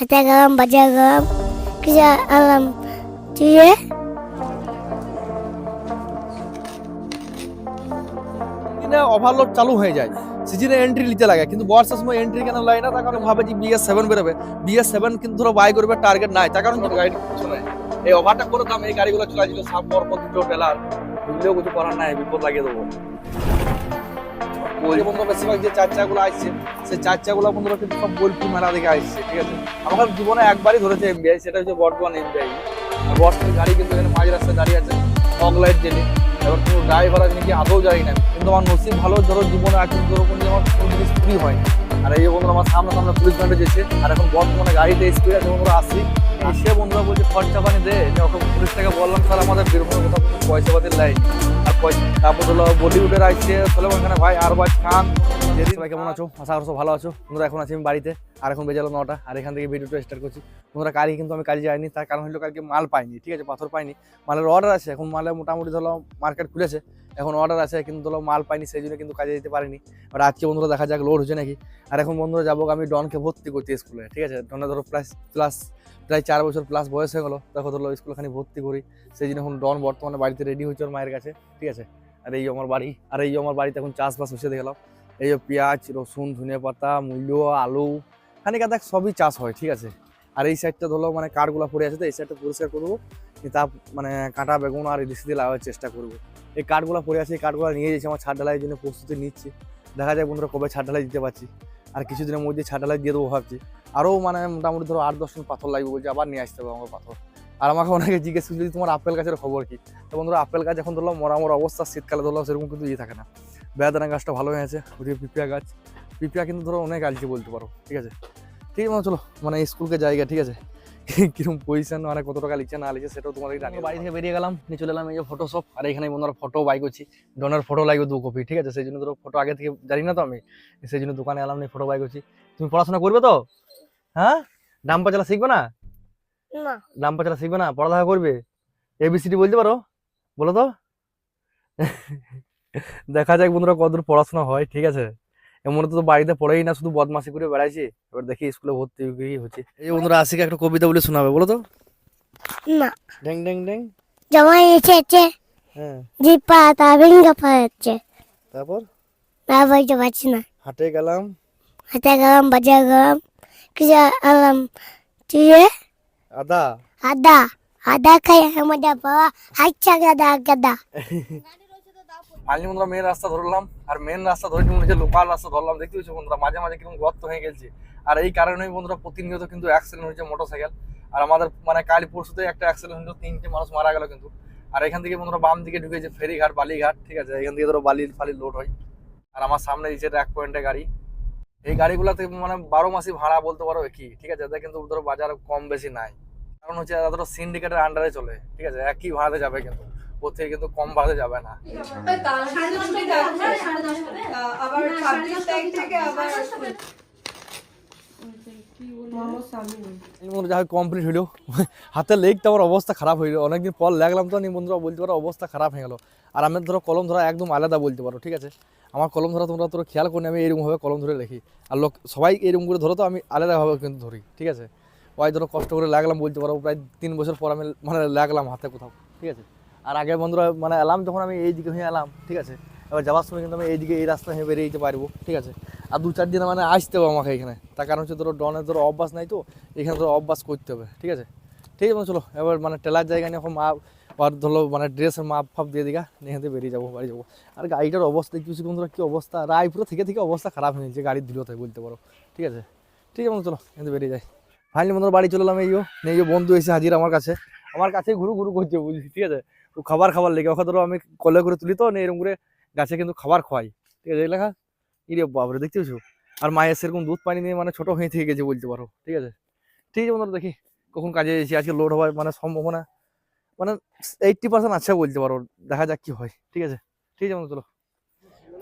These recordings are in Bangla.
হাতে গেলাম বাজার গেলাম কিছু আনলাম ওভারলোড চালু হয়ে যায় সিজনে এন্ট্রি নিতে লাগে কিন্তু বর্ষার সময় এন্ট্রি কেন লাগে না তার কারণে ভাবে যে বিএস সেভেন বেরোবে বিএস সেভেন কিন্তু ধরো বাই করবে টার্গেট নাই তার কারণ গাড়ি চলে এই ওভারটা করে দাম এই গাড়িগুলো চলে ছিল সাপ পর পর দুটো টেলার বুঝলেও কিছু করার নাই বিপদ লাগিয়ে দেবো ওই বন্ধু বেশিরভাগ যে চার চাকাগুলো আসছে, সেই চার চাকাগুলো বন্ধুরা কিন্তু বোলপুর মেলা থেকে আসছে, ঠিক আছে? আমার জীবনে একবারই ধরেছে এমবিআই সেটা হচ্ছে বর্তমান এমবিআই বর্তমান গাড়ি কিন্তু এখানে মাঝ রাস্তায় দাঁড়িয়ে আছে ফগ লাইট জেলে। এবার কোনো ড্রাইভার আছে নাকি আদৌ জানি না। কিন্তু আমার নসিব ভালো, ধরো জীবনে আছে ধরো কোনো জিনিস ফ্রি হয়নি আর এই যে বন্ধুরা, আমার সামনে সামনে পুলিশ ব্যান্ডে যেছে, আর এখন বর্তমানে গাড়িতে স্পিড আছে, বন্ধুরা এসে বন্ধুরা বলছে, খরচা পানি পুলিশটাকে বললাম, স্যার, আমাদের বীরভূমের কোথাও পয়সা পাতির লাইন পয়সা তারপর হলো বলিউডের আসছে চলে খানের ভাই আরবাজ খান। যেদিন ভাই কেমন আছো? আশা করছ ভালো আছো। বন্ধুরা, এখন আছি আমি বাড়িতে, আর এখন বেজে গেলো নটা, আর এখান থেকে ভিডিওটা স্টার্ট করছি। বন্ধুরা, কালকে কিন্তু আমি কাজে যাইনি, তার কারণ হলো কালকে মাল পাইনি, ঠিক আছে? পাথর পাইনি। মালের অর্ডার আছে, এখন মালে মোটামুটি ধরো মার্কেট খুলেছে। এখন অর্ডার আছে, কিন্তু ধরো মাল পাইনি, সেই জন্য কিন্তু কাজে যেতে পারিনি। বাট আজকে বন্ধুরা দেখা যাক লোড হচ্ছে নাকি? আর এখন বন্ধুরা যাব আমি ডনকে ভর্তি করতে স্কুলে ঠিক আছে? ডনে ধরো প্লাস প্লাস প্রায় চার বছর প্লাস বয়স হয়ে গেলো। দেখো ধরো স্কুলখানি ভর্তি করি, সেই জন্য এখন ডন বর্তমানে বাড়িতে রেডি হচ্ছে ওর মায়ের কাছে, ঠিক আছে? আর এই আমার বাড়ি, আর এই আমার বাড়িতে এখন চাষবাস হচ্ছে দেখলাম। এই যে পেঁয়াজ, রসুন ধনে পাতা মূল্য আলু, খানিক দেখ সবই চাষ হয়, ঠিক আছে? আর এই সাইডটা ধরো মানে কাঠগুলো পড়ে আছে তো, এই সাইডটা পরিষ্কার করব তা মানে কাঁটা, বেগুন আর ইলিশ দিয়ে লাগাবার চেষ্টা করব। এই কাঠগুলো পড়ে আছে, এই কাঠগুলো নিয়ে যাচ্ছি, আমার ছাদ ঢালাইয়ের জন্য প্রস্তুতি নিচ্ছি। দেখা যায় বন্ধুরা কবে ছাদ ঢালাই দিতে পারছি। আর কিছুদিনের মধ্যে ছাদ ঢালাই দিয়ে দেবো ভাবছি। আরও মানে মোটামুটি ধরো আট দশ পাথর লাগবে বলছে, আবার নিয়ে আসতে হবে আমার পাথর। আর আমাকে অনেকে জিজ্ঞেস করছে যে, তোমার আপেল গাছের খবর কি? তো বন্ধুরা আপেল গাছ এখন ধরলাম মরা মরা অবস্থা, শীতকালে ধরলাম সেরকম কিন্তু ইয়ে থাকে না। বেদানা গাছটা ভালো হয়ে আছে, ওদিকে পিপিয়া গাছ। পিপিয়া কিন্তু ধরো অনেক আলছে বলতে পারো, ঠিক আছে? ঠিক আছে চলো মানে স্কুলকে জায়গা ঠিক আছে? কীরকম পজিশন মানে কত টাকা লিখছে না লিখছে সেটাও তোমাদের জানিয়ে বাড়ি থেকে বেরিয়ে গেলাম নিয়ে চলে এলাম এই যে ফটোশপ আর এখানে বন্ধুরা ফটো বাই করছি। ডোনার ফটো লাগবে দু কপি ঠিক আছে? সেই জন্য ধরো ফটো আগে থেকে জানি না তো আমি সেই জন্য দোকানে এলাম নিয়ে ফটো বাই করছি। তুমি পড়াশোনা করবে তো? হ্যাঁ? ডাম্পা চালা শিখবে না? না। ডাম্পা চালা শিখবে না? পড়ালেখা করবে? এবিসিডি বলতে পারো? বলো তো? দেখা যাক বন্ধুরা কতদূর পড়াশোনা হয় ঠিক আছে? এমন তো বাড়িতে পড়েই না শুধু বদমাশি করে বেড়াইছি। এবার দেখি স্কুলে ভর্তি হয়ে হচ্ছে। এই যে বন্ধুরা আশিকে একটা কবিতা বলে শোনাবে বলো তো। না। ড্যাং ড্যাং ড্যাং। জামাই এসেছে। হ্যাঁ। জিপা তা ভেঙে পড়াচ্ছে তারপর? না বলতে পারছি না। হাটে গেলাম। হাতে গেলাম বাজার গেলাম। কিছু আনলাম। দিয়ে আদা। আদা। আদা খাই আমাদের বাবা হাইচা গাদা গাদা। বন্ধুরা মেন রাস্তা ধরলাম, আর মেন রাস্তা ধরে মনে হচ্ছে লোকাল রাস্তা ধরলাম, দেখতে পাচ্ছি বন্ধুরা? মাঝে মাঝে কীরকম গর্ত হয়ে গেছে। আর এই কারণেই বন্ধুরা প্রতিনিয়ত কিন্তু অ্যাক্সিডেন্ট হয়েছে মোটরসাইকেল আর আমাদের মানে কাল পরশুতে একটা অ্যাক্সিডেন্ট হলো তিনটে মানুষ মারা গেল কিন্তু। আর এখান থেকে বন্ধুরা বাম দিকে ঢুকেছে ফেরিঘাট, বালিঘাট, ঠিক আছে? এখান থেকে ধরো বালি ফালি লোড হয়। আর আমার সামনে দিচ্ছে এক পয়েন্টে গাড়ি। এই গাড়িগুলোতে মানে বারো মাসই ভাড়া বলতে পারো কি? ঠিক আছে? এদের কিন্তু ধরো বাজার কম বেশি নাই। কারণ হচ্ছে এরা ধরো সিন্ডিকেটের আন্ডারে চলে, ঠিক আছে? একই ভাড়াতে যাবে কিন্তু। থেকে কিন্তু কম ভাড়াতে যাবে না। আবার থেকে আবার যা কমপ্লিট হইল। হাতের লেগটা আমার অবস্থা খারাপ হয়ে হইল। অনেকদিন পর লাগলাম তো বন্ধুরা বলতে পারো অবস্থা খারাপ হয়ে গেলো। আর আমি ধরো কলম ধরা একদম আলাদা বলতে পারো ঠিক আছে? আমার কলম ধরা তোমরা তোর খেয়াল করে আমি এরকমভাবে কলম ধরে রাখি আর লোক সবাই এরকম করে ধরো তো আমি আলাদাভাবে কিন্তু ধরি ঠিক আছে? ওই ধরো কষ্ট করে লাগলাম বলতে পারো প্রায় তিন বছর পর আমি মানে লাগলাম হাতে কোথাও ঠিক আছে? আর আগে বন্ধুরা মানে এলাম যখন আমি এই দিকে হয়ে এলাম, ঠিক আছে? এবার যাওয়ার সময় কিন্তু আমি এইদিকে এই রাস্তা হয়ে বেরিয়ে যেতে পারব, ঠিক আছে? আর দু চার দিন মানে আসতে হবে আমাকে এখানে। তার কারণ হচ্ছে ধরো ডনের ধরো অভ্যাস নাই তো, এখানে ধরো অভ্যাস করতে হবে, ঠিক আছে? ঠিক আছে চলো, এবার মানে টেলার জায়গা নিয়ে এখন মা আর ধরো মানে ড্রেসের মাপ ফাপ দিয়ে দিঘা এখান থেকে বেরিয়ে যাব, বাড়ি যাব। আর গাড়িটার অবস্থা দেখছি বন্ধুরা কী অবস্থা? রায়পুরে থেকে থেকে অবস্থা খারাপ হয়ে গেছে গাড়ির ধুলোতে বলতে পারো, ঠিক আছে? ঠিক আছে চলো, এখান থেকে বেরিয়ে যাই। ফাইনালি বন্ধুরা বাড়ি চলে এলাম, এই যো, এই যে বন্ধু এসে হাজির আমার কাছে। আমার কাছে ঘুরু ঘুরু করছে বুঝলি ঠিক আছে? খাবার খাবার লেগে, ওকে ধরো আমি কলে করে তুলি তো এরকম করে গাছে কিন্তু খাবার খোয়াই। ঠিক আছে লেখা? ইরে বাবরে দেখতে পাচ্ছ আর মায়ের সেরকম দুধ পানি নিয়ে মানে ছোট হয়ে থেকে গেছে বলতে পারো, ঠিক আছে? ঠিক আছে বন্ধুরা, দেখি কখন কাজে এসেছি, আজকে লোড হওয়ার মানে সম্ভাবনা মানে এইটটি পার্সেন্ট আছে বলতে পারো, দেখা যাক কি হয়, ঠিক আছে? ঠিক আছে বন্ধু চলো।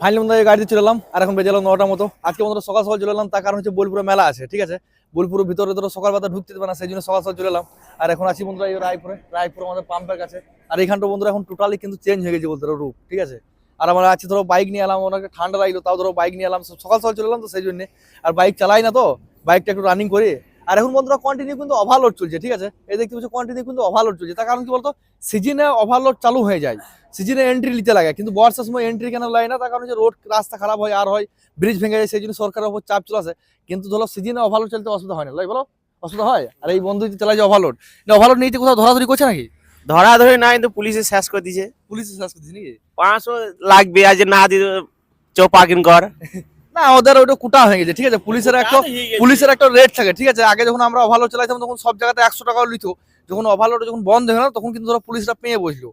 ফাইনালি বন্ধুরা, এই গাড়িতে চলে এলাম, আর এখন বেজে এলাম নটা মতো। আজকে বন্ধুরা সকাল সকাল চলে এলাম, তার কারণ হচ্ছে বোলপুরে মেলা আছে, ঠিক আছে? বোলপুরের ভিতরে ধরো সকাল বেলা ঢুকতে দেবে না, সেই জন্য সকাল সকাল চলে এলাম। আর এখন আছি বন্ধুরা এই রায়পুরে। রায়পুর আমাদের পাম্পের কাছে আর এখানটা বন্ধুরা এখন টোটালি কিন্তু চেঞ্জ হয়ে গেছে বলতে রূপ ঠিক আছে? আর আমরা আছি ধরো বাইক নিয়ে এলাম ওনাকে ঠান্ডা লাগল, তাও ধরো বাইক নিয়ে এলাম সকাল সকাল চলে এলাম তো সেই জন্য। আর বাইক চালাই না তো বাইকটা একটু রানিং করি। আর এখন বন্ধুরা কন্টিনিউ কিন্তু ওভারলোড চলছে ঠিক আছে? এই দেখতে পাচ্ছ কন্টিনিউ কিন্তু ওভারলোড চলছে। তার কারণ কি বলতো? সিজনে ওভারলোড চালু হয়ে যায়। সিজনে এন্ট্রি নিতে লাগে। কিন্তু বর্ষার সময় এন্ট্রি কেন লাগে না? তার কারণ রোড রাস্তা খারাপ হয় আর হয় ব্রিজ ভেঙে যায় সেই জন্য সরকারের উপর চাপ চলে আসে। কিন্তু ধরো সিজনে ওভারলোড চলতে অসুবিধা হয় না। লাই বলো? অসুবিধা হয়? আর এই বন্ধু চালাই যে ওভারলোড ওভারলোড নিতে কোথাও? ধরাধরি করছে নাকি? ধরাধরি না কিন্তু পুলিশে শেষ করে দিছে পুলিশে শেষ করছে নাকি? পাঁচশো লাগবে আজ না দিয়ে চো পার্কিং কর না ওদের ওটা কুটা হয়ে গেছে ঠিক আছে? পুলিশের একটা পুলিশের একটা রেট থাকে ঠিক আছে? আগে যখন আমরা ওভারলোড চালাইতাম তখন সব জায়গাতে একশো টাকা লিত যখন ওভারলোড যখন বন্ধ হয়ে গেল তখন কিন্তু ধরো পুলিশরা পেয়ে বসল।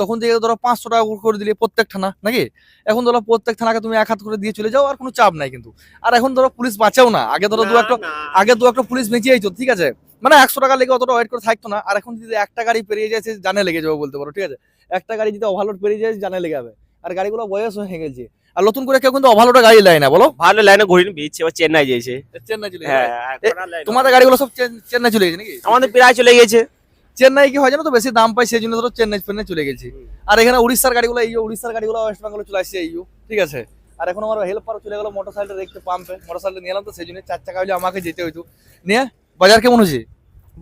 তখন থেকে ধরো পাঁচশো টাকা করে দিলে প্রত্যেক থানা নাকি? এখন ধরো প্রত্যেক থানাকে তুমি এক হাত করে দিয়ে চলে যাও আর কোনো চাপ নাই কিন্তু। আর এখন ধরো পুলিশ বাঁচাও না। আগে ধরো দু একটা আগে দু একটা পুলিশ বেঁচে যাইতো ঠিক আছে? মানে একশো টাকা লেগে অতটা ওয়েট করে থাকতো না। আর এখন যদি একটা গাড়ি পেরিয়ে যায় সে জানে লেগে যাবে বলতে পারো ঠিক আছে? একটা গাড়ি যদি ওভারলোড পেরিয়ে যায় জানে লেগে যাবে। আর গাড়িগুলো বয়স হয়ে গেছে। আর নতুন করে কেউ কিন্তু ওভারলোডে গাড়ি নেয় না বলো? ভালো লাইনে ঘুরি বেচছে এবার চেন্নাই যাইছে। চেন্নাই চলে হ্যাঁ তোমাদের গাড়িগুলো সব চেন্নাই চলে গেছে নাকি? আমাদের প্রায় চলে গেছে। চেন্নাই কি হয় জানো তো বেশি দাম পাই সেই জন্য ধরো চেন্নাই ফেন্নাই চলে গেছি। আর এখানে উড়িষ্যার গাড়িগুলো এই উড়িষ্যার গাড়িগুলো ওয়েস্ট বেঙ্গলে চলে আসছে এই ঠিক আছে? আর এখন আমার হেল্পার চলে গেল মোটর সাইকেল দেখতে পাম্পে। মোটর সাইকেল নিয়ে এলাম তো সেই জন্য চার চাকা হলে আমাকে যেতে হইতো। নিয়ে বাজার কেমন হয়েছে?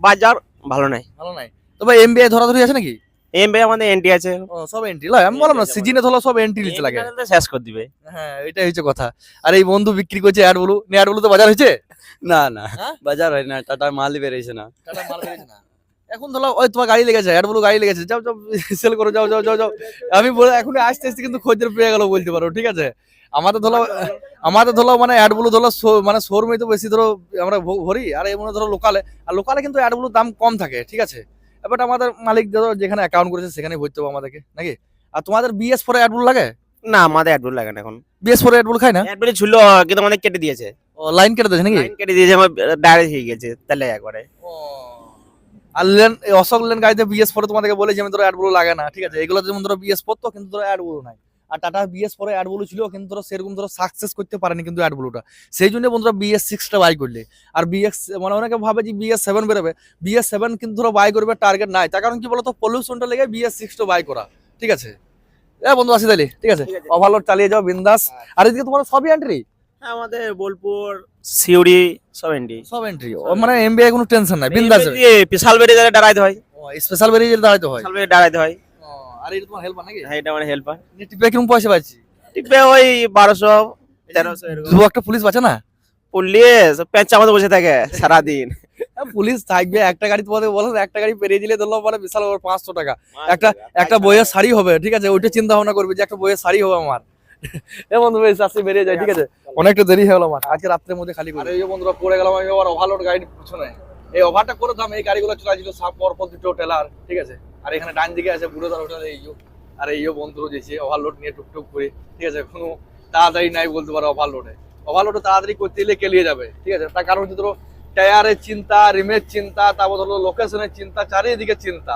বাজার ভালো নাই। ভালো নাই। তবে এমবিআই ধরাধরি আছে নাকি? এম ভাই আমাদের এন্টি আছে। ও, সব এন্ট্রি লয় আমি বললাম না সিজনে ধরো সব এন্ট্রি নিতে লাগে। শেষ করে দিবে। হ্যাঁ এটাই হচ্ছে কথা। আর এই বন্ধু বিক্রি করছে অ্যাড বলু নিয়ে অ্যাড বলু তো বাজার হয়েছে? না না হ্যাঁ? বাজার হয় না টাটা বেরিয়েছে না। এখন ধরো ওই তোমার গাড়ি লেগেছে অ্যাড বলু গাড়ি লেগেছে যাও যাও সেল করো যাও যাও যাও যাও। আমি বলে এখন আস্তে আস্তে কিন্তু খোঁজের পেয়ে গেল বলতে পারো ঠিক আছে? আমাদের ধরো আমাদের ধরো মানে অ্যাড বলু ধরো মানে শোরুমে তো বেশি ধরো আমরা ভরি আর এমন ধরো লোকালে আর লোকালে কিন্তু অ্যাড বলুর দাম কম থাকে ঠিক আছে? এবার আমাদের মালিক ধরো যেখানে অ্যাকাউন্ট করেছে সেখানে ভরতে হবে আমাদেরকে নাকি? আর তোমাদের বিএস ফোরে অ্যাডবুল লাগে? না আমাদের অ্যাডবুল লাগে না এখন। বিএস ফোরে অ্যাডবুল খায় খাই না অ্যাডবুল ছিল কিন্তু আমাদের কেটে দিয়েছে। ও লাইন কেটে দিয়েছে নাকি? লাইন কেটে দিয়েছে আমার ডাইরেক্ট হয়ে গেছে তাহলে একবারে। আর লেন অশোক লেন গাড়িতে বিএস ফোরে তোমাদেরকে বলেছি আমি ধরো অ্যাডবুল লাগে না ঠিক আছে? এগুলো যেমন ধরো বিএস ফোর পড়তো কিন্তু ধরো অ্যাডবুল নাই। আর টাটা বিএস পরে অ্যাড বলু ছিল কিন্তু ধরো সেরকম ধরো সাকসেস করতে পারেনি কিন্তু অ্যাড বলুটা সেই জন্য বন্ধুরা বিএস সিক্সটা বাই করলে। আর বিএস মানে অনেকে ভাবে যে বিএস সেভেন বেরোবে। বিএস সেভেন কিন্তু ধরো বাই করবে টার্গেট নাই। তার কারণ কি বলতো? পলিউশনটা লেগে বিএস সিক্সটা বাই করা। ঠিক আছে? এ বন্ধু আসি তাহলে। ঠিক আছে? ওভারলোড চালিয়ে যাও বিন্দাস। আর এদিকে তোমার সবই এন্ট্রি আমাদের বোলপুর সিউড়ি সব এন্ট্রি সব এন্ট্রি মানে এমবিআই কোনো টেনশন নাই। বিন্দাস। বেড়ে যারা দাঁড়াইতে হয়। স্পেশাল বেরিয়ে দাঁড়াইতে হয়। বিশাল বেড়ে দাঁড়াইতে হয়। আর এটা তোমার হেল্প নাকি? হ্যাঁ এটা মানে হেল্পার টিপে কীরকম পয়সা পাচ্ছি? টিপে ওই বারোশো তেরোশো এরকম। দু একটা পুলিশ বাঁচে না? পুলিশ পেঁচা মতো বসে থাকে সারাদিন। হ্যাঁ, পুলিশ থাকবে একটা গাড়ি তোমাদের বলো একটা গাড়ি পেরিয়ে দিলে ধরলো মানে বিশাল পাঁচশো টাকা। একটা একটা বইয়ের শাড়ি হবে ঠিক আছে? ওইটা চিন্তা ভাবনা করবে যে একটা বইয়ের শাড়ি হবে আমার। এ বন্ধু বেশ আসি বেরিয়ে যায় ঠিক আছে? অনেকটা দেরি হয়ে গেল আমার। আজকে রাত্রের মধ্যে খালি করে এই বন্ধুরা পড়ে গেলাম আমি আবার ওভারলোড গাড়ির পিছনে। এই ওভারটা করে দাম এই গাড়িগুলো চলে ছিল সাপ পরপর দুটো টেলার ঠিক আছে? আর এখানে ডান দিকে আছে বুড়ো দার হোটেল এই আর এই যে বন্ধুরা যেছে ওভারলোড নিয়ে টুকটুক করে ঠিক আছে? কোনো তাড়াতাড়ি নাই বলতে পারো ওভারলোডে ওভারলোডে তাড়াতাড়ি করতে গেলে কেলিয়ে যাবে ঠিক আছে? তার কারণ হচ্ছে ধরো টায়ারের চিন্তা রিমের চিন্তা তারপর ধরো লোকেশনের চিন্তা চারিদিকে চিন্তা।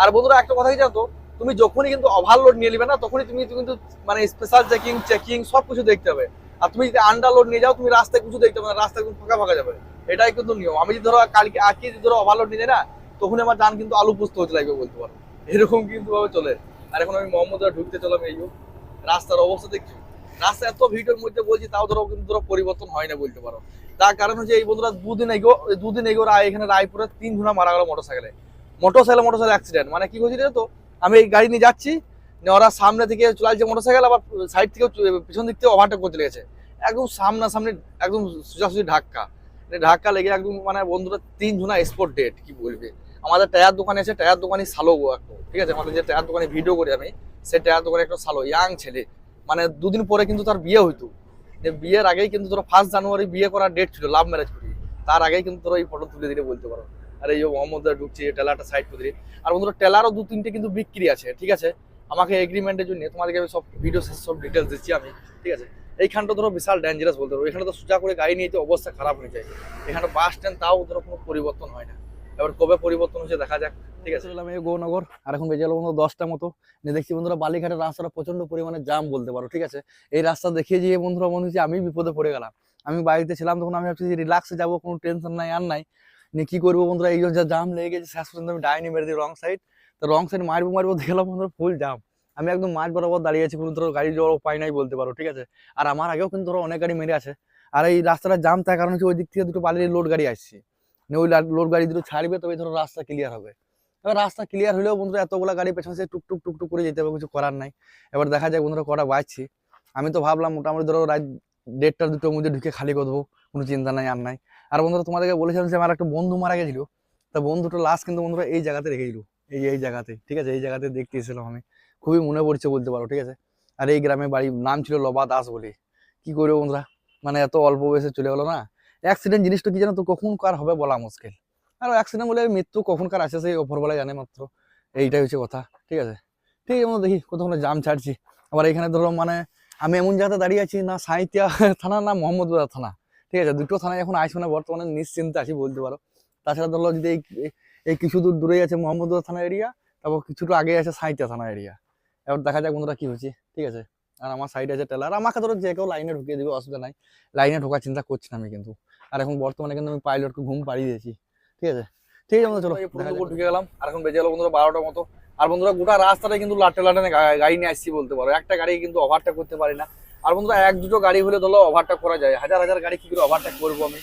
আর বন্ধুরা একটা কথা কি জানো তো, তুমি যখনই কিন্তু ওভারলোড নিয়ে নিবে না তখনই তুমি কিন্তু মানে স্পেশাল চেকিং চেকিং সব কিছু দেখতে হবে। আর তুমি যদি আন্ডারলোড নিয়ে যাও তুমি রাস্তায় কিছু দেখতে পাবে না রাস্তায় একদম ফাঁকা ফাঁকা যাবে। এটাই কিন্তু নিয়ম। আমি যদি ধরো কালকে আজকে যদি ধরো ওভারলোড নিয়ে যাই না তখন আমার যান কিন্তু আলু পুস্ত হতে লাগবে বলতে পারো। এরকম কিন্তু ভাবে চলে। আর এখন আমি মোহাম্মদরা ঢুকতে চলাম এই। রাস্তার অবস্থা দেখছি। রাস্তা এত ভিড়ের মধ্যে বলছি, তাও ধরো কিন্তু ধরো পরিবর্তন হয় না বলতে পারো। তার কারণ হচ্ছে এই বন্ধুরা দুদিন এগো দুদিন এগো রায় এখানে রায়পুরে তিন ঘণ্টা মারা গেল মোটরসাইকেলে। মোটরসাইকেল মোটরসাইকেল অ্যাক্সিডেন্ট মানে কি হয়েছিল তো? আমি এই গাড়ি নিয়ে যাচ্ছি ওরা সামনে থেকে চলে মোটরসাইকেল, আবার সাইড থেকে পিছন দিক থেকে ওভারটেক করতে লেগেছে। একদম সামনাসামনি, একদম সোজাসুজি ধাক্কা। মানে ধাক্কা লেগে একদম মানে বন্ধুরা তিন জনা স্পট ডেট কি বলবে? আমাদের টায়ার দোকানে এসে টায়ার দোকানে সালো একটু ঠিক আছে? আমাদের যে টায়ার দোকানে ভিডিও করি আমি, সে টায়ার দোকানে একটা সালো ইয়াং ছেলে। মানে দুদিন পরে কিন্তু তার বিয়ে হইতো। বিয়ের আগেই কিন্তু ধরো ফার্স্ট জানুয়ারি বিয়ে করার ডেট ছিল লাভ ম্যারেজ করি। তার আগেই কিন্তু ধরো এই ফটো তুলে দিলে বলতে পারো। আর এই যে মোহাম্মদ ঢুকছে টেলারটা সাইড করে দিলে। আর বন্ধুরা টেলারও দু তিনটে কিন্তু বিক্রি আছে, ঠিক আছে? আমাকে এগ্রিমেন্টের জন্য তোমাদেরকে আমি সব ভিডিও সব ডিটেলস দিচ্ছি আমি, ঠিক আছে? এইখানটা ধরো বিশাল ডেঞ্জারাস বলতে পারব এখানে তো সোজা করে গাড়ি নিয়ে যেতে অবস্থা খারাপ হয়ে যায়। এখানে বাস স্ট্যান্ড তাও ধরো কোনো পরিবর্তন হয় না। এবার কবে পরিবর্তন হচ্ছে দেখা যাক, ঠিক আছে? চললাম এই গৌনগর আর এখন বেজে গেলো বন্ধু দশটা মতো। দেখছি বন্ধুরা বালিঘাটের রাস্তাটা প্রচণ্ড পরিমাণে জাম বলতে পারো, ঠিক আছে? এই রাস্তা দেখিয়ে যে বন্ধুরা মনে হচ্ছে আমি বিপদে পড়ে গেলাম। আমি বাড়িতে ছিলাম তখন আমি ভাবছি রিল্যাক্সে যাব, কোনো টেনশন নাই, আর নাই। নিয়ে কি করব বন্ধুরা, এই যা জাম লেগে গেছে, শেষ পর্যন্ত আমি ডাইনি মেরে দিই রং সাইড তো রং সাইড মারবো মারবো দেখলাম বন্ধুরা ফুল জাম আমি একদম মাঠ বরাবর দাঁড়িয়ে আছি, কোনো ধরো গাড়ি যাওয়ার উপায় নাই বলতে পারো, ঠিক আছে? আর আমার আগেও কিন্তু ধরো অনেক গাড়ি মেরে আছে। আর এই রাস্তাটা জাম থাকার কারণ হচ্ছে ওই দিক থেকে দুটো বালির লোড গাড়ি আসছে। নিয়ে ওই লোড গাড়ি দুটো ছাড়বে তবে ধরো রাস্তা ক্লিয়ার হবে। এবার রাস্তা ক্লিয়ার হলেও বন্ধুরা এতগুলো গাড়ি পেছনে সে টুকটুক টুকটুক করে যেতে হবে, কিছু করার নাই। এবার দেখা যায় বন্ধুরা কটা বাজছি। আমি তো ভাবলাম মোটামুটি ধরো রাত দেড়টা দুটোর মধ্যে ঢুকে খালি করে দেবো, কোনো চিন্তা নাই, আর নাই। আর বন্ধুরা তোমাদেরকে বলেছিলাম যে আমার একটা বন্ধু মারা গেছিল। তা বন্ধুটা লাস্ট কিন্তু বন্ধুরা এই জায়গাতে রেখে রেখেছিল এই এই জায়গাতে, ঠিক আছে? এই জায়গাতে দেখতে এসেছিলাম আমি। খুবই মনে পড়ছে বলতে পারো, ঠিক আছে? আর এই গ্রামে বাড়ি, নাম ছিল লবা দাস বলে। কি করব বন্ধুরা? মানে এত অল্প বয়সে চলে গেলো না? অ্যাক্সিডেন্ট জিনিসটা কি জানো তো? কখন কার হবে বলা মুশকিল। আর অ্যাক্সিডেন্ট বলে মৃত্যু কখন কার আসে সেই ওপরবেলা জানে মাত্র। এইটাই হচ্ছে কথা, ঠিক আছে? ঠিক আছে দেখি কোথাও জাম ছাড়ছি। আবার এখানে ধরো মানে আমি এমন জায়গাতে দাঁড়িয়ে আছি না সাঁইতিয়া থানা না মোহাম্মদপুরা থানা, ঠিক আছে? দুটো থানায় এখন আসবে না, বর্তমানে নিশ্চিন্তে আছি বলতে পারো। তাছাড়া ধরো যদি এই কিছু দূর দূরেই আছে মোহাম্মদপুরা থানা এরিয়া তারপর কিছুটা আগে আছে সাঁইতিয়া থানা এরিয়া এবার দেখা যাক বন্ধুরা কি হচ্ছে, ঠিক আছে? আর আমার সাইডে আছে টেলার আমাকে ধরো যে কেউ লাইনে ঢুকিয়ে দিবে, অসুবিধা নাই। লাইনে ঢোকার চিন্তা করছি না আমি কিন্তু। আর এখন বর্তমানে কিন্তু আমি পাইলটকে ঘুম পাড়িয়ে দিয়েছি। ঠিক আছে? ঠিক আছে চলো ঢুকে গেলাম আর এখন বেজে গেলো বন্ধুরা বারোটার মতো। আর বন্ধুরা গোটা রাস্তাটা কিন্তু লাটে লাটে গাড়ি নিয়ে আসছি বলতে পারো। একটা গাড়ি কিন্তু ওভারটেক করতে পারি না। আর বন্ধুরা এক দুটো গাড়ি হলে ধরো ওভারটেক করা যায়। হাজার হাজার গাড়ি কি করে ওভারটেক করব আমি?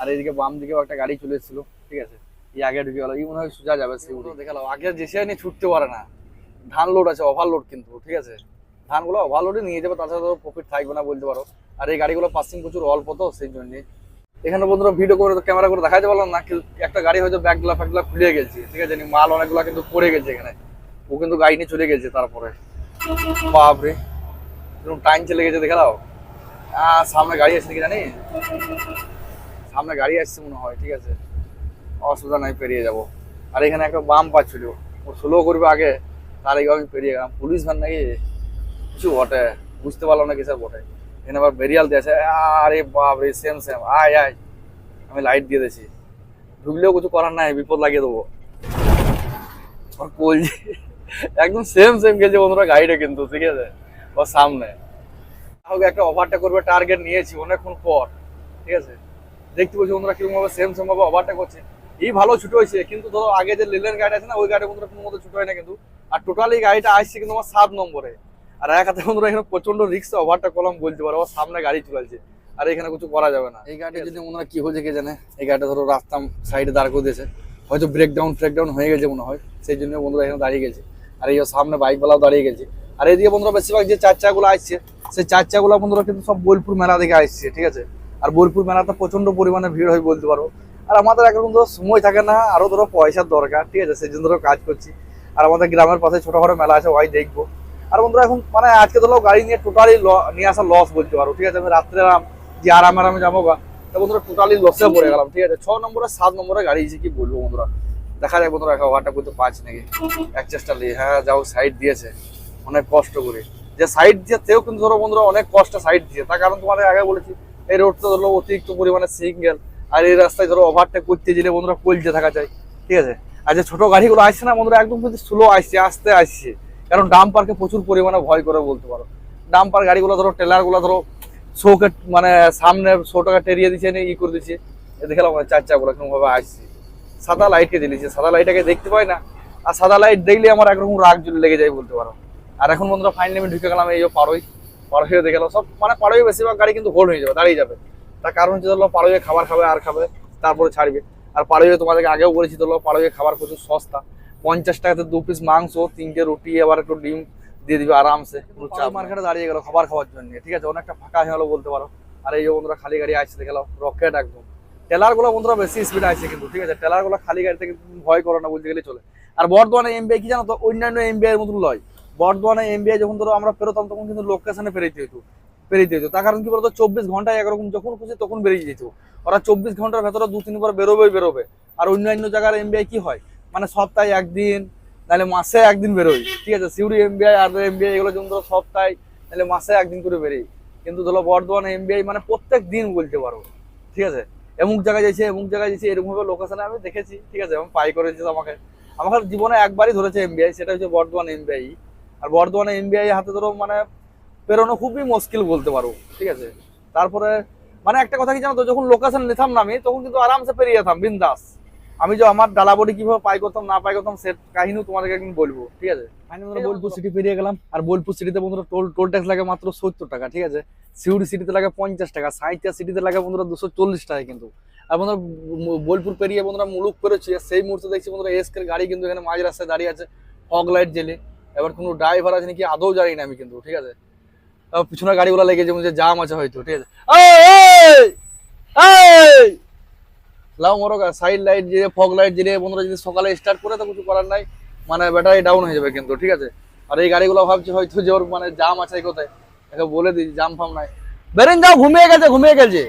আর এইদিকে বাম দিকেও একটা গাড়ি চলে এসেছিল ঠিক আছে? এই আগে ঢুকে গেলো এই মনে হয় সোজা যাবে সেই দেখাল আগে যে সে নিয়ে ছুটতে পারে না। ধান লোড আছে ওভারলোড কিন্তু ঠিক আছে? ধানগুলো ওভারলোডে নিয়ে যাবে তাছাড়া তো প্রফিট থাকবে না বলতে পারো। আর এই গাড়িগুলো পাসিং প্রচুর অল্প তো সেই জন্য। এখানে বন্ধুরা ভিডিও করে তো ক্যামেরা করে দেখাতে পারলাম না, কিন্তু একটা গাড়ি হয়তো ব্যাগগুলা ফ্যাগগুলা খুলে গেছে, ঠিক আছে? মাল অনেকগুলা কিন্তু পড়ে গেছে এখানে। ও কিন্তু গাড়ি নিয়ে চলে গেছে তারপরে। বাপরে। এরকম টাইম চলে গেছে, দেখে দাও। আহ, সামনে গাড়ি আসছে নাকি জানি সামনে গাড়ি আসছে মনে হয়, ঠিক আছে? অসুবিধা নাই, পেরিয়ে যাব। আর এখানে একটা বাম পাচ্ছিল ও স্লো করবে আগে, তার আগে আমি পেরিয়ে গেলাম। পুলিশ ভ্যান নাকি? কিছু বটে। বুঝতে পারলাম না কিসের বটে। এখানে আবার বেরিয়াল দিয়েছে আরে বাপ রে সেম সেম আয় আয়। আমি লাইট দিয়ে দিয়েছি। ঢুকলেও কিছু করার নাই, বিপদ লাগিয়ে দেবো। কলজি একদম সেম সেম গেছে বন্ধুরা, গাড়িটা কিন্তু, ঠিক আছে? ওর সামনে। একটা ওভারটা করবে টার্গেট নিয়েছি, অনেকক্ষণ পর, ঠিক আছে? দেখতে বলছি বন্ধুরা, কীরকম ভাবে সেম সেম ওভারটা করছে। এই ভালো ছুটো হয়েছে, কিন্তু ধরো আগে যে লিলেন গাড়ি আছে না, ওই গাড়ি বন্ধুরা কোনো মতো ছুটো হয় না কিন্তু। আর টোটালি গাড়িটা আসছে কিন্তু আমার সাত নম্বরে। আর এক হাতে বন্ধুরা এখানে প্রচণ্ড রিক্স ওভারটা কলম বলতে পারো সামনে গাড়ি চলছে আর এখানে কিছু করা যাবে না। এই গাড়িটা যদি হয় কি হয়েছে কে জানে? এই গাড়িটা ধরো রাস্তা সাইডে দাঁড় করে দিয়েছে। হয়তো ব্রেকডাউন ফ্রেকডাউন হয়ে গেছে মনে হয়। সেই জন্য বন্ধুরা এখানে দাঁড়িয়ে গেছে। আর এই সামনে বাইকওয়ালাও দাঁড়িয়ে গেছে। আর এইদিকে বন্ধুরা বেশিরভাগ যে চার চাকাগুলো আসছে সেই চার চাকাগুলো বন্ধুরা কিন্তু সব বোলপুর মেলা থেকে আসছে ঠিক আছে? আর বোলপুর মেলাতে প্রচণ্ড পরিমাণে ভিড় হয় বলতে পারো। আর আমাদের এখন ধরো সময় থাকে না আরও ধরো পয়সার দরকার ঠিক আছে? সেই জন্য ধরো কাজ করছি। আর আমাদের গ্রামের পাশে ছোটখাটো মেলা আছে ওই দেখব। আর বন্ধুরা, এখন মানে আজকে ধরো গাড়ি নিয়ে টোটালি নিয়ে আসা লস বলতে পারো, ঠিক আছে? আমি রাত্রে এলাম যে আরাম আরামে যাব গা, তা বন্ধুরা টোটালি লসে পড়ে গেলাম, ঠিক আছে? ছ নম্বরে, সাত নম্বরে গাড়ি এসে কি বলব বন্ধুরা? দেখা যায় বন্ধুরা ওভারটা করতে পারছি নাকি? এক চেষ্টা নিয়ে হ্যাঁ যাও সাইড দিয়েছে। অনেক কষ্ট করে। যে সাইড দিয়ে তেও কিন্তু ধরো বন্ধুরা অনেক কষ্ট সাইড দিয়ে। তার কারণ তোমাদের আগে বলেছি, এই রোডটা ধরো অতিরিক্ত পরিমাণে সিঙ্গেল আর এই রাস্তায় ধরো ওভারটেক করতে গেলে বন্ধুরা কলজে থাকা যায়, ঠিক আছে? আর যে ছোট গাড়িগুলো আসছে না বন্ধুরা, একদম কিন্তু স্লো আসছে, আস্তে আসছে। কারণ ডাম্পারকে প্রচুর পরিমাণে ভয় করে বলতে পারো। ডাম্পার গাড়িগুলো ধরো টেলারগুলো ধরো, শোকে মানে সামনে শোটাকে টেরিয়ে দিচ্ছে ই করে দিচ্ছে দেখলাম চার চাকাগুলো কেমন ভাবে আসছে। সাদা লাইটকে দিয়েছে, সাদা লাইটটাকে দেখতে পাই না। আর সাদা লাইট দেখলে আমার একরকম রাগ জ্বলে লেগে যায় বলতে পারো। আর এখন বন্ধুরা ফাইনালি আমি ঢুকে গেলাম, এই যে পাড়ই পাড়ইয়ে দেখে সব মানে পাড়ই বেশিরভাগ গাড়ি কিন্তু হোল্ড হয়ে যাবে, দাঁড়িয়ে যাবে। তার কারণ হচ্ছে ধরো পাড়ইয়ে খাবার খাবে, আর খাবে, তারপরে ছাড়বে। আর পাড়ইয়ে তোমাদেরকে আগেও বলেছি, ধরো পাড়ইয়ে খাবার প্রচুর সস্তা। পঞ্চাশ টাকাতে দু পিস মাংস তিনটে রুটি আবার একটু ডিম দিয়ে দিবে আরামসে। মার্কেটে দাঁড়িয়ে গেল খাবার খাওয়ার জন্য ঠিক আছে? অনেকটা ফাঁকা হয়ে গেলো বলতে পারো। আর এই যে বন্ধুরা খালি গাড়ি আসছে দেখে রকেট একদম। টেলারগুলো বন্ধুরা বেশি স্পিড আছে কিন্তু ঠিক আছে? টেলারগুলো খালি গাড়ি থেকে ভয় করে না বলতে গেলে চলে। আর বর্ধমানে এমবিআই কি জানো তো? অন্যান্য এমবিআই এর মতন লয়। বর্ধমানে এমবিআই যখন ধরো আমরা পেরোতাম তখন কিন্তু লোকেশনে পেরিয়ে যেত পেরিয়ে যেত। তার কারণ কি বলতো? চব্বিশ ঘন্টায় একরকম যখন খুশি তখন বেরিয়ে যেত। ওরা চব্বিশ ঘণ্টার ভেতরে দু তিনবার বেরোবে। বেরোবে আর অন্যান্য জায়গার এমবিআই কি হয়? মানে সপ্তাহে একদিন, নাহলে মাসে একদিন বেরোই, ঠিক আছে? সিউড়ি এমবিআই আর এমবিআই এগুলো যেমন ধরো সপ্তাহে, নাহলে মাসে একদিন করে বেরোই। কিন্তু ধরো বর্ধমানে এমবিআই মানে প্রত্যেক দিন বলতে পারো, ঠিক আছে? এমুক জায়গায় যাইছে, এমুক জায়গায় যাইছে এরকম ভাবে লোকেশনে আমি দেখেছি, ঠিক আছে? আমি পাই করেছি আমাকে। আমাকে জীবনে একবারই ধরেছে এমবিআই সেটা হচ্ছে বর্ধমান এমবিআই আর বর্ধমানে এমবিআই হাতে ধরো মানে পেরোনো খুবই মুশকিল বলতে পারো, ঠিক আছে? তারপরে মানে একটা কথা কি জানো তো, যখন লোকেশন নিতাম না আমি, তখন কিন্তু আরামসে পেরিয়ে যেতাম, বিন্দাস। আমি যে আমার ডালাবড়ি কীভাবে পাই করতাম না পাই করতাম সে কাহিনীও তোমাদেরকে একদিন বলব, ঠিক আছে? বন্ধুরা বোলপুর সিটি পেরিয়ে গেলাম, আর বোলপুর সিটিতে বন্ধুরা টোল টোল ট্যাক্স লাগে মাত্র সত্তর টাকা, ঠিক আছে? সিউড়ি সিটিতে লাগে পঞ্চাশ টাকা সাঁইতিয়া সিটিতে লাগে বন্ধুরা দুশো চল্লিশ টাকা কিন্তু। আর বন্ধুরা বোলপুর পেরিয়ে বন্ধুরা মুলুক পেরোচ্ছি, আর সেই মুহূর্তে দেখছি বন্ধুরা এসকের গাড়ি কিন্তু এখানে মাঝ রাস্তায় দাঁড়িয়ে আছে ফগ লাইট জেলে এবার কোনো ড্রাইভার আছে নাকি আদৌ জানি না আমি কিন্তু, ঠিক আছে? পিছনে গাড়িগুলো লেগেছে যে জাম আছে হয়তো, ঠিক আছে? এই, এই! সাইড লাইট যে ফগ লাইট যে বন্ধুরা যদি সকালে স্টার্ট করে তো কিছু করার নাই মানে ব্যাটারি ডাউন হয়ে যাবে কিন্তু ঠিক আছে? আর এই গাড়িগুলো ভাবছি হয়তো যে ওর মানে জাম আছে কোথায় একে বলে দিই জাম ফাম নাই। বেরেন যাও ঘুমিয়ে গেছে ঘুমিয়ে গেছে।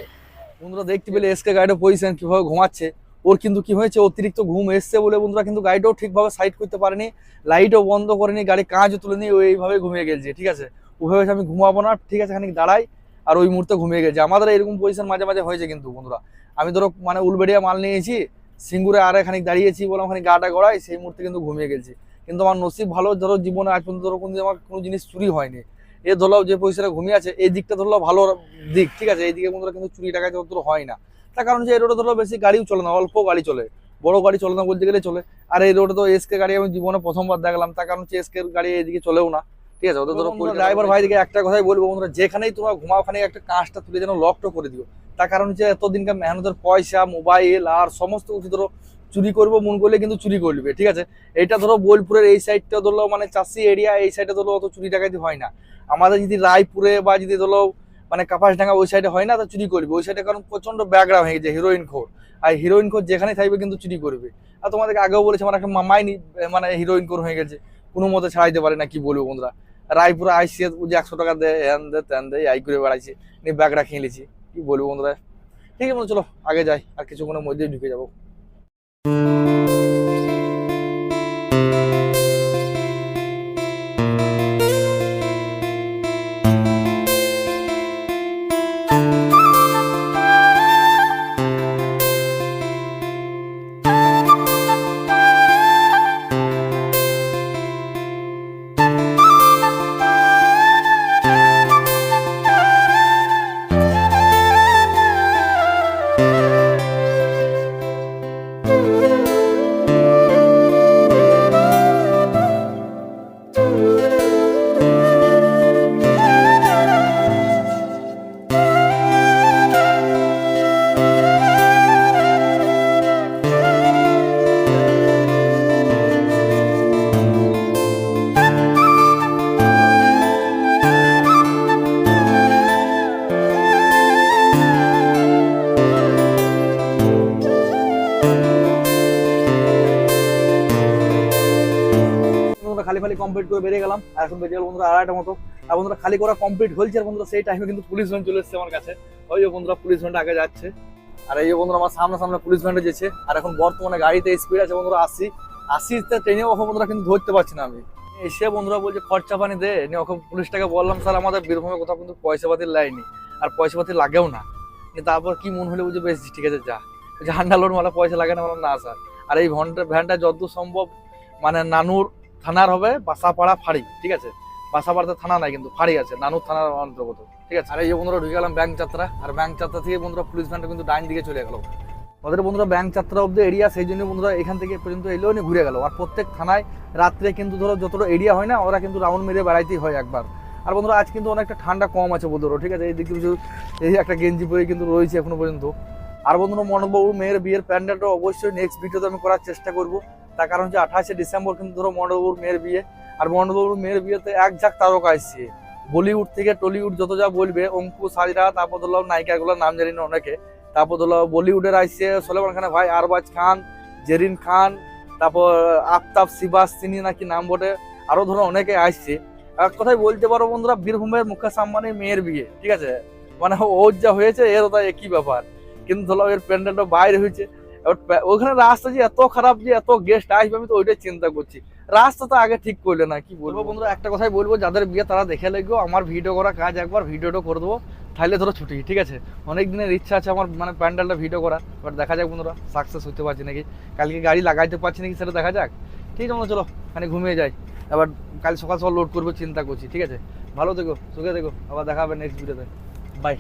বন্ধুরা দেখতে পেলে এসকে গাড়িটা পজিশন কীভাবে ঘুমাচ্ছে। ওর কিন্তু কি হয়েছে অতিরিক্ত ঘুম এসছে বলে বন্ধুরা কিন্তু গাড়িটাও ঠিকভাবে সাইড করতে পারেনি লাইটও বন্ধ করেনি গাড়ি কাঁচও তুলে নিয়ে ও এইভাবে ঘুমিয়ে গেছে ঠিক আছে? ও ভেবেছে আমি ঘুমাবো না ঠিক আছে খানিক দাঁড়াই আর ওই মুহূর্তে ঘুমিয়ে গেছে। আমাদের এরকম পজিশন মাঝে মাঝে হয়েছে কিন্তু বন্ধুরা। আমি ধরো মানে উলবেড়িয়া মাল নিয়েছি, সিঙ্গুরে আর খানিক দাঁড়িয়েছি বলে খানিক গাটা গড়াই, সেই মুহূর্তে কিন্তু ঘুমিয়ে গেছি। কিন্তু আমার নসিব ভালো ধরো জীবনে আজ পর্যন্ত ধরো কোনো আমার কোনো জিনিস চুরি হয়নি। এ ধরো যে পয়সাটা ঘুমিয়ে আছে, এই দিকটা ধরলো ভালো দিক, ঠিক আছে? এই দিকে বন্ধুরা কিন্তু চুরি টাকায় অত হয় না। তার কারণ যে এই রোডে ধরো বেশি গাড়িও চলে না, অল্প গাড়ি চলে। বড় গাড়ি চলে না বলতে গেলে চলে। আর এই রোডে তো এসকে গাড়ি আমি জীবনে প্রথমবার দেখলাম, তার কারণ হচ্ছে এসকে গাড়ি এইদিকে চলেও না। ঠিক আছে ওদের ধরো ড্রাইভার ভাই দিকে একটা কথাই বলব বন্ধুরা যেখানেই তোমরা ঘুমাও ওখানে একটা কাঁচটা তুলে যেন লকটা করে দিও। তার কারণ হচ্ছে এতদিনকার মেহনতের পয়সা মোবাইল আর সমস্ত কিছু ধরো চুরি করব মন করলে কিন্তু চুরি করবে ঠিক আছে? এটা ধরো বোলপুরের এই সাইডটা ধরো মানে চাষি এরিয়া এই সাইডে ধরো অত চুরি ডাকাতি হয় না। আমাদের যদি রায়পুরে বা যদি ধরো মানে কাপাসডাঙ্গা ওই সাইডে হয় না তো চুরি করবে। ওই সাইডে কারণ প্রচণ্ড ব্যাকগ্রাউন্ড হয়ে গেছে হিরোইন খোর। আর হিরোইন খোর যেখানে থাকবে কিন্তু চুরি করবে। আর তোমাদেরকে আগেও বলেছে আমার একটা মামাইনি মানে হিরোইন খোর হয়ে গেছে। কোনো মতে ছাড়াইতে পারে না কি বলব বন্ধুরা? রায়পুরে আইসিয়ে যে একশো টাকা দে হ্যান দে তেন দেয় আই করে বেড়াইছে। নিয়ে ব্যাগটা খেলেছি কি বলব বন্ধুরা? ঠিক আছে চলো, আগে যাই, আর কিছুক্ষণের মধ্যেই ঢুকে যাব। খালি কমপ্লিট করে বেরিয়ে গেলাম। আর এখন বেরিয়ে গেল বন্ধুরা আড়াইটা মতো। আর বন্ধুরা খালি করা কমপ্লিট হয়েছে আর বন্ধুরা সেই টাইমে কিন্তু পুলিশ ভ্যান চলে এসেছে আমার কাছে। ওই যে বন্ধুরা পুলিশ ভ্যানটা আগে যাচ্ছে। আর এই যে বন্ধুরা আমার সামনে সামনে পুলিশ ভ্যানটা যেছে। আর এখন বর্তমানে গাড়িতে স্পিড আছে বন্ধুরা আশি। আশিতে ট্রেনে ওখানে বন্ধুরা কিন্তু ধরতে পারছি না আমি। এসে বন্ধুরা বলছে, খরচা পানি দে। নিয়ে ওখানে পুলিশটাকে বললাম, স্যার, আমাদের বীরভূমে কোথাও কিন্তু পয়সা পাতির লাইনি আর পয়সা পাতি লাগেও না। তারপর কি মন হলে বুঝে বেশ, ঠিক আছে, যা। ঝান্ডা লোড মালা পয়সা লাগে না? বললাম, না, স্যার। আর এই ভ্যানটা ভ্যানটা যতদূর সম্ভব মানে নানুর থানার হবে বাসাপাড়া ফাঁড়ি, ঠিক আছে? বাসাপাড়াতে থানা নাই কিন্তু, ফাঁড়ি আছে, নানুর থানার অন্তর্গত, ঠিক আছে? আর এই বন্ধুরা ঢুকে গেলাম ব্যাংক যাত্রা, আর ব্যাংক যাত্রা থেকে বন্ধুরা পুলিশ ভ্যানটা কিন্তু ডাইন দিকে চলে গেল। ওদের বন্ধুরা ব্যাংক যাত্রা অব্দি এরিয়া সেই জন্য বন্ধুরা এখান থেকে পর্যন্ত এলেও নিয়ে ঘুরে গেল। আর প্রত্যেক থানায় রাত্রে কিন্তু ধরো যতটা এরিয়া হয় না, ওরা কিন্তু রাউন্ড মেরে বেড়াইতেই হয় একবার। আর বন্ধুরা আজ কিন্তু অনেকটা ঠান্ডা কম আছে বন্ধুরা, ঠিক আছে? এই দিকে কিছু এই একটা গেঞ্জি পরে কিন্তু রয়েছে এখনও পর্যন্ত। আর বন্ধুরা মনোবাবু, মেয়ের বিয়ের প্যান্ডেলটা অবশ্যই নেক্সট ভিডিওতে আমি করার চেষ্টা করব। তার কারণ হচ্ছে আঠাশে ডিসেম্বর কিন্তু ধরো মনোবাবুর মেয়ের বিয়ে, আর মনোবাবুর মেয়ের বিয়েতে এক ঝাঁক তারকা আসছে বলিউড থেকে টলিউড যত যা বলবে, অঙ্কু সাজরা তারপর ধরলাম নায়িকাগুলোর নাম জানি না অনেকে তারপর ধরলো বলিউডের আসছে সোলেমান খানের ভাই আরবাজ খান, জেরিন খান, তারপর আফতাব, সিবাস, তিনি নাকি নাম বটে, আরও ধরো অনেকে আসছে এক কথাই বলতে পারো বন্ধুরা, বীরভূমের মুখেশ আম্বানির মেয়ের বিয়ে, ঠিক আছে? মানে ওর যা হয়েছে এর ওটা একই ব্যাপার। কিন্তু ধরো এর প্যান্ডেলটা বাইরে হয়েছে ওখানে রাস্তা যে এত খারাপ যে এত গেস্ট আসবে, আমি তো ওইটাই চিন্তা করছি। রাস্তা তো আগে ঠিক করলে না, কি বলব? বন্ধুরা, একটা কথাই বলব, যাদের বিয়ে তারা দেখে লাগবে আমার ভিডিও করা কাজ একবার ভিডিওটা করে দেবো তাহলে ধরো ছুটি, ঠিক আছে? অনেক দিনের ইচ্ছা আছে আমার মানে প্যান্ডেলটা ভিডিও করা, এবার দেখা যাক বন্ধুরা সাকসেস হতে পারছি নাকি। কালকে গাড়ি লাগাইতে পারছি নাকি সেটা দেখা যাক। ঠিক আছে চলো মানে ঘুমিয়ে যাই। এবার কাল সকাল সকাল লোড করব, চিন্তা করছি, ঠিক আছে? ভালো থেকো, সুখে থেকো, আবার দেখা হবে নেক্সট ভিডিওতে বাই